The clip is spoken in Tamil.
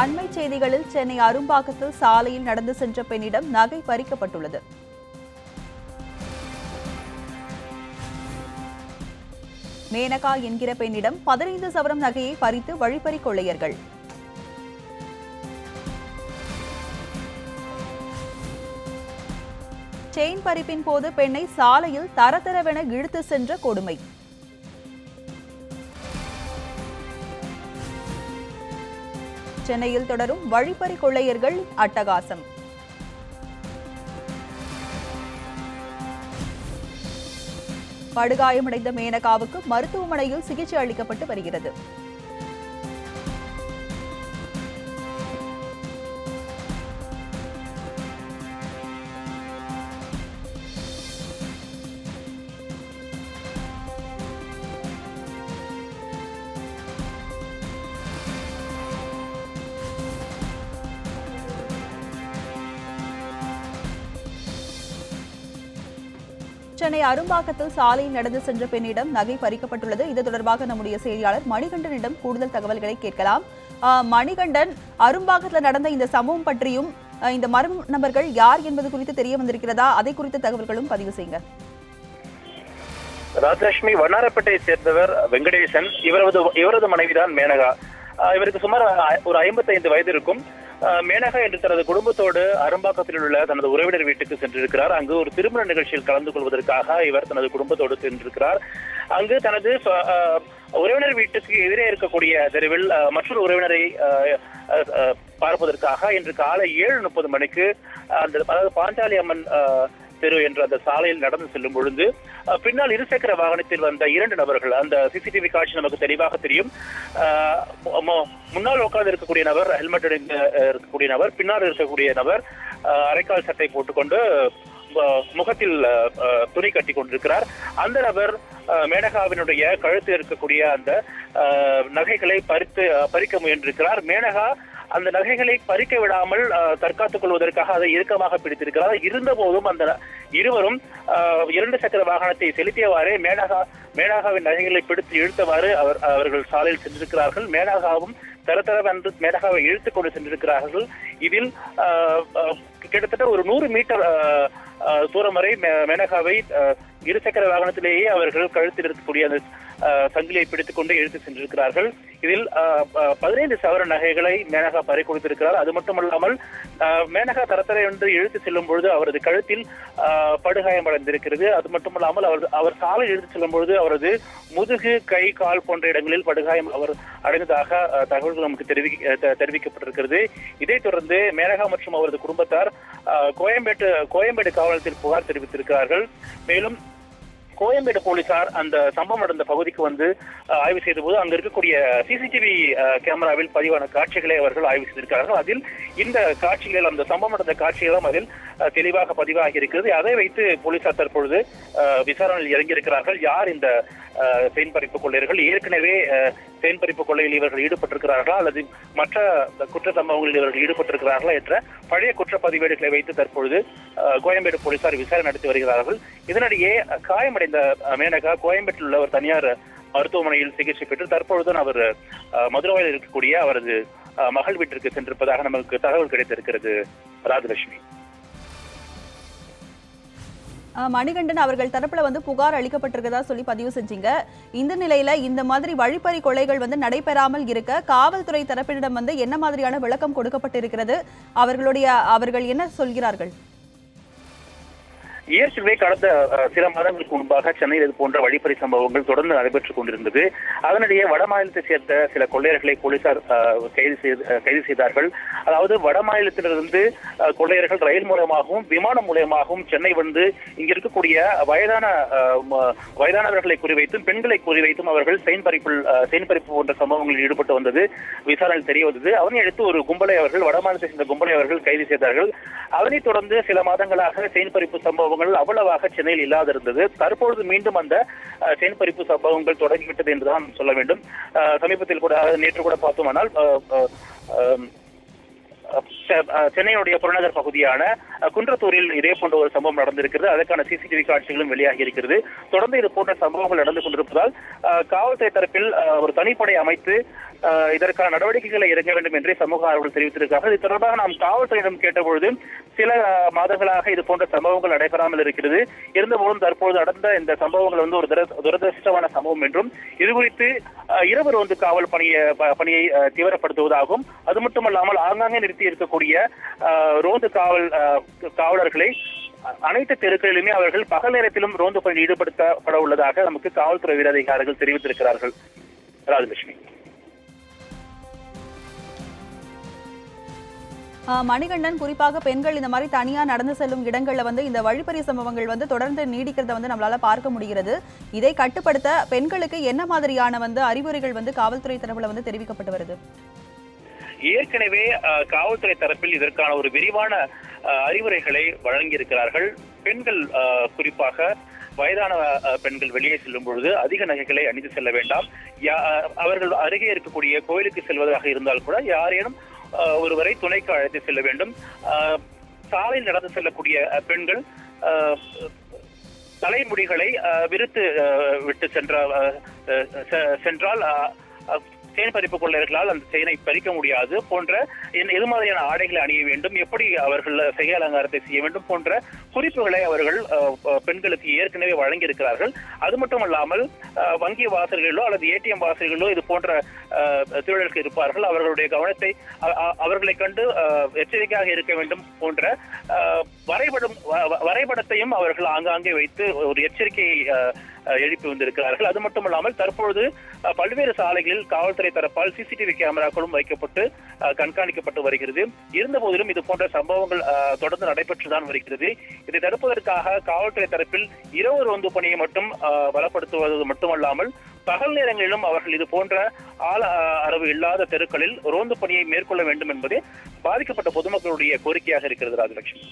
அண்மை செய்திகளில் சென்னை அரும்பாக்கத்தில் சாலையில் நடந்து சென்ற பெண்ணிடம் நகை பறிக்கப்பட்டுள்ளது. மேனகா என்கிற பெண்ணிடம் பதினைந்து சவரம் நகையை பறித்து வழிப்பறி கொள்ளையர்கள். செயின் பறிப்பின் போது பெண்ணை சாலையில் தரதரவென இழுத்து சென்ற கொடுமை. சென்னையில் தொடரும் வழிப்பறி கொள்ளையர்கள் அட்டகாசம். படுகாயமடைந்த மேனகாவுக்கு மருத்துவமனையில் சிகிச்சை அளிக்கப்பட்டு வருகிறது. சென்னை அரும்பாக்கத்தில் சாலையில் நடந்து சென்ற பெண்ணிடம் நகை பறிக்கப்பட்டுள்ளது. இது தொடர்பாக நம்முடைய செய்தியாளர் மணிகண்டனிடம் கூடுதல் தகவல்களை கேட்கலாம். மணிகண்டன் அரும்பாக்கத்தில் நடந்த இந்த சம்பவம் பற்றியும் இந்த மர்ம நபர்கள் யார் என்பது குறித்து தெரிய வந்திருக்கிறதா? அதை குறித்த தகவல்களும் பதிவு செய்யுங்க. ராஜலட்சுமி வண்ணாரப்பேட்டையை சேர்ந்தவர் வெங்கடேசன். இவரது இவரது மனைவிதான் மேனகா. இவருக்கு சுமார் ஐ- ஒரு ஐம்பத்தைந்து வயது இருக்கும். மேனகா என்று தனது குடும்பத்தோடு அரும்பாக்கத்தில் உள்ள தனது உறவினர் வீட்டுக்கு சென்றிருக்கிறார். அங்கு ஒரு திருமண நிகழ்ச்சியில் கலந்து கொள்வதற்காக இவர் தனது குடும்பத்தோடு சென்றிருக்கிறார். அங்கு தனது உறவினர் வீட்டுக்கு எதிரே இருக்கக்கூடிய தெருவில் மற்றொரு உறவினரை பார்ப்பதற்காக இன்று காலை ஏழு முப்பது மணிக்கு அந்த அதாவது பாஞ்சாலி அம்மன் தெரு என்ற அந்த சாலையில் நடந்து செல்லும் பொழுது பின்னால் இருசக்கர வாகனத்தில் வந்த இரண்டு நபர்கள் அந்த சிசிடிவி காட்சி நமக்கு தெளிவாக தெரியும். முன்னால் உட்கார்ந்து இருக்கக்கூடிய நபர் ஹெல்மெட் அணிந்த இருக்கக்கூடிய நபர் பின்னால் இருக்கக்கூடிய நபர் அரைக்கால் சட்டை போட்டுக்கொண்டு முகத்தில் துணி கட்டி கொண்டிருக்கிறார் அந்த நபர் மேனகாவினுடைய கழுத்தில் இருக்கக்கூடிய அந்த நகைகளை பறித்து பறிக்க முயன்றிருக்கிறார். மேனகா அந்த நகைகளை பறிக்க விடாமல் தற்காத்துக் கொள்வதற்காக அதை இறுக்கமாக பிடித்திருக்கிறார். இருந்த போதும் அந்த இருவரும் இரண்டு சக்கர வாகனத்தை செலுத்தியவாறே மேனகா மேனகாவின் நகைகளை பிடித்து இழுத்தவாறு அவர் அவர்கள் சாலையில் சென்றிருக்கிறார்கள். மேனகாவும் தரதரவென்று மேனகாவை இழுத்துக் கொண்டு சென்றிருக்கிறார்கள். இதில் கிட்டத்தட்ட ஒரு நூறு மீட்டர் தூரம் வரை மே- மேனகாவை அஹ், இருசக்கர வாகனத்திலேயே அவர்கள் கழுத்தில் இருக்கக்கூடிய அந்த சங்கிலியை பிடித்துக் கொண்டு இழுத்து சென்றிருக்கிறார்கள். இதில் பதினைந்து சவர நகைகளை மேனகா பறி கொடுத்திருக்கிறார். அது மட்டுமல்லாமல் மேனகா தரத்தரை என்று இழுத்து செல்லும் பொழுது அவரது கழுத்தில் படுகாயம் அடைந்திருக்கிறது அது மட்டுமல்லாமல் அவர் அவர் சாலை இழுத்து செல்லும் பொழுது அவரது முதுகு கை கால் போன்ற இடங்களில் படுகாயம் அவர் அடைந்ததாக தகவல்கள் நமக்கு தெரிவி தெரிவிக்கப்பட்டிருக்கிறது. இதைத் தொடர்ந்து மேனகா மற்றும் அவரது குடும்பத்தார் கோயம்பேட்டு கோயம்பேடு காவலத்தில் புகார் தெரிவித்திருக்கிறார்கள். மேலும் கோயம்பேடு போலீசார் அந்த சம்பவம் நடந்த பகுதிக்கு வந்து ஆய்வு செய்த போது அங்க இருக்கக்கூடிய சிசிடிவி கேமராவில் பதிவான காட்சிகளை அவர்கள் ஆய்வு செய்திருக்கிறார்கள். அதில் இந்த காட்சிகள் அந்த சம்பவம் நடந்த காட்சிகளும் அதில் தெளிவாக பதிவாகி இருக்கிறது அதை வைத்து போலீசார் தற்பொழுது விசாரணையில் இறங்கியிருக்கிறார்கள். யார் இந்த அஹ், செயின் பறிப்பு கொள்ளையர்கள்? ஏற்கனவே அஹ், செயின் பறிப்பு கொள்ளையில் இவர்கள் ஈடுபட்டிருக்கிறார்களா? அல்லது மற்ற குற்ற சம்பவங்களில் இவர்கள் ஈடுபட்டிருக்கிறார்களா என்ற பழைய குற்றப்பதிவேடுகளை வைத்து தற்பொழுது கோயம்பேடு போலீசார் விசாரணை நடத்தி வருகிறார்கள். இதனிடையே காயமடை இந்த மேனகா கோயம்பேட்டில் உள்ள ஒரு தனியார் மருத்துவமனையில் சிகிச்சை பெற்று தற்பொழுதுதான் அவர் மதுரவாயில் இருக்கக்கூடிய அவரது மகள் வீட்டிற்கு சென்றிருப்பதாக நமக்கு தகவல் கிடைத்திருக்கிறது ராஜலட்சுமி. மணிகண்டன் அவர்கள் தரப்புல வந்து புகார் அளிக்கப்பட்டிருக்கதா சொல்லி பதிவு செஞ்சீங்க. இந்த நிலையில இந்த மாதிரி வழிப்பறி கொலைகள் வந்து நடைபெறாமல் இருக்க காவல்துறை தரப்பினிடம் வந்து என்ன மாதிரியான விளக்கம் கொடுக்கப்பட்டிருக்கிறது? அவர்களுடைய அவர்கள் என்ன சொல்கிறார்கள்? ஏற்கனவே கடந்த சில மாதங்களுக்கு முன்பாக சென்னையில் இது போன்ற வழிப்பறி சம்பவங்கள் தொடர்ந்து நடைபெற்றுக் கொண்டிருந்தது. அதனிடையே வட மாநிலத்தை சேர்ந்த சில கொள்ளையர்களை போலீசார் கைது செய்து கைது செய்தார்கள். அதாவது வட மாநிலத்திலிருந்து கொள்ளையர்கள் ரயில் மூலமாகவும் விமானம் மூலமாகவும் சென்னை வந்து இங்க இருக்கக்கூடிய வயதான ம- வயதானவர்களை குறிவைத்தும் பெண்களை குறிவைத்தும் அவர்கள் செயின் பறிப்பில் செயின் பறிப்பு போன்ற சம்பவங்களில் ஈடுபட்டு வந்தது விசாரணை தெரிய வந்தது அதனை அடுத்து ஒரு கும்பலை அவர்கள் வட மாநிலத்தை சேர்ந்த கும்பலை அவர்கள் கைது செய்தார்கள். அதனைத் தொடர்ந்து சில மாதங்களாக செயின் பறிப்பு சம்பவம் சம்பவங்கள் அவ்வளவாக சென்னையில் இல்லாதிருந்தது. தற்பொழுது மீண்டும் அந்த அஹ், செயின் பறிப்பு சம்பவங்கள் தொடங்கிவிட்டது என்றுதான் சொல்ல வேண்டும். சமீபத்தில் கூட நேற்று கூட பார்த்தோமானால் அஹ், சென்னையினுடைய புறநகர் பகுதியான குன்றத்தூரில் இதே போன்ற ஒரு சம்பவம் நடந்திருக்கிறது. அதற்கான சிசிடிவி காட்சிகளும் வெளியாகி இருக்கிறது. தொடர்ந்து இது போன்ற சம்பவங்கள் நடந்து கொண்டிருப்பதால் காவல்துறை தரப்பில் ஒரு தனிப்படை அமைத்து இதற்கான நடவடிக்கைகளை இறங்க வேண்டும் என்றே சமூக ஆர்வலர்கள் தெரிவித்திருக்கிறார்கள். இது தொடர்பாக நாம் காவல்துறையிடம் கேட்டபொழுது சில மாதங்களாக இது போன்ற சம்பவங்கள் நடைபெறாமல் இருக்கிறது. இருந்தபோதும் தற்போது நடந்த இந்த சம்பவங்கள் வந்து ஒரு துரதிருஷ்டமான சம்பவம் என்றும் இது குறித்து இரவு ரோந்து காவல் பணியை பணியை தீவிரப்படுத்துவதாகவும் அது மட்டுமல்லாமல் ஆங்காங்கே நிறுத்தி இருக்கக்கூடிய இருக்கக்கூடிய ரோந்து காவல் காவலர்களை அனைத்து தெருக்களிலுமே அவர்கள் பகல் நேரத்திலும் ரோந்து பணியில் ஈடுபடுத்தப்பட உள்ளதாக நமக்கு காவல்துறை உயரதிகாரிகள் தெரிவித்திருக்கிறார்கள். ராஜலட்சுமி. மணிகண்டன் குறிப்பாக பெண்கள் இந்த மாதிரி தனியா நடந்து செல்லும் இடங்கள்ல வந்து இந்த வழிப்பறி சம்பவங்கள் வந்து தொடர்ந்து நீடிக்கிறத வந்து நம்மளால பார்க்க முடிகிறது. இதை கட்டுப்படுத்த பெண்களுக்கு என்ன மாதிரியான வந்து அறிவுரைகள் வந்து காவல்துறை தரப்புல வந்து தெரிவிக்கப்பட்டு வருது? ஏற்கனவே காவல்துறை தரப்பில் இதற்கான ஒரு விரிவான அறிவுரைகளை வழங்கியிருக்கிறார்கள். பெண்கள் குறிப்பாக வயதான பெண்கள் வெளியே செல்லும் பொழுது அதிக நகைகளை அணிந்து செல்ல வேண்டாம். யா- அவர்கள் அருகே இருக்கக்கூடிய கோயிலுக்கு செல்வதாக இருந்தால் கூட யாரேனும் ஒருவரை துணைக்கு அழைத்து செல்ல வேண்டும். சாலையில் நடந்து செல்லக்கூடிய பெண்கள் தலைமுடிகளை விருத்து விரித்து விட்டு சென்ற சென்றால் செயின் பறிப்பு கொள்ளையர்களால் அந்த செயினை பறிக்க முடியாது போன்ற என்- எது மாதிரியான ஆடைகளை அணிய வேண்டும் எப்படி அவர்கள் செய்ய அலங்காரத்தை செய்ய வேண்டும் போன்ற குறிப்புகளை அவர்கள் பெண்களுக்கு ஏற்கனவே வழங்கியிருக்கிறார்கள். அது மட்டுமல்லாமல் அல்லாமல் வங்கி வாசல்களிலோ அல்லது ஏடிஎம் வாசல்களிலோ இது போன்ற அஹ், இருப்பார்கள். அவர்களுடைய கவனத்தை அவர்களை கண்டு எச்சரிக்கையாக இருக்க வேண்டும் போன்ற வரைபடம் வ- வரைபடத்தையும் அவர்கள் ஆங்காங்கே வைத்து ஒரு எச்சரிக்கையை எழுப்பி வந்திருக்கிறார்கள். அது மட்டுமல்லாமல் தற்பொழுது பல்வேறு சாலைகளில் காவல்துறை தரப்பால் சிசிடிவி கேமராக்களும் வைக்கப்பட்டு கண்காணிக்கப்பட்டு வருகிறது. இருந்த போதிலும் இது போன்ற சம்பவங்கள் தொடர்ந்து நடைபெற்றுதான் வருகிறது. இதை தடுப்பதற்காக காவல்துறை தரப்பில் இரவு ரோந்து பணியை மட்டும் பலப்படுத்துவது மட்டுமல்லாமல் பகல் நேரங்களிலும் அவர்கள் இது போன்ற ஆள அரவு இல்லாத தெருக்களில் ரோந்து பணியை மேற்கொள்ள வேண்டும் என்பதே பாதிக்கப்பட்ட பொதுமக்களுடைய கோரிக்கையாக இருக்கிறது ராஜலட்சுமி.